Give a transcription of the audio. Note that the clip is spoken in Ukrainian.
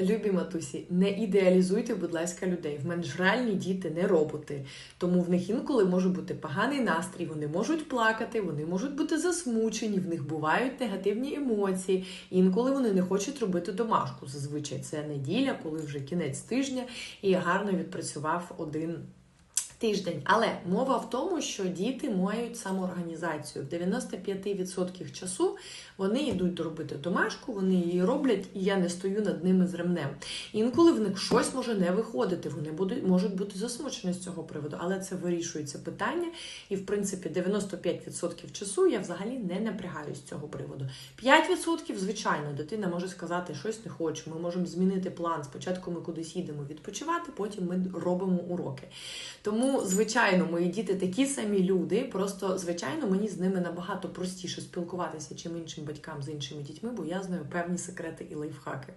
Любі матусі, не ідеалізуйте, будь ласка, людей. В мене ж реальні діти не роботи. Тому в них інколи може бути поганий настрій, вони можуть плакати, вони можуть бути засмучені, в них бувають негативні емоції. Інколи вони не хочуть робити домашку. Зазвичай це неділя, коли вже кінець тижня, і гарно відпрацював один. Тиждень, але мова в тому, що діти мають самоорганізацію. В 95% часу вони йдуть робити домашку, вони її роблять, і я не стою над ними з ремнем. Інколи в них щось може не виходити, вони будуть можуть бути засмучені з цього приводу, але це вирішується питання. І в принципі 95% часу я взагалі не напрягаюсь з цього приводу. 5% звичайно, дитина може сказати, щось не хочу. Ми можемо змінити план. Спочатку ми кудись їдемо відпочивати, потім ми робимо уроки. Тому, звичайно, мої діти такі самі люди. Просто, звичайно, мені з ними набагато простіше спілкуватися, чим іншим батькам з іншими дітьми, бо я знаю певні секрети і лайфхаки.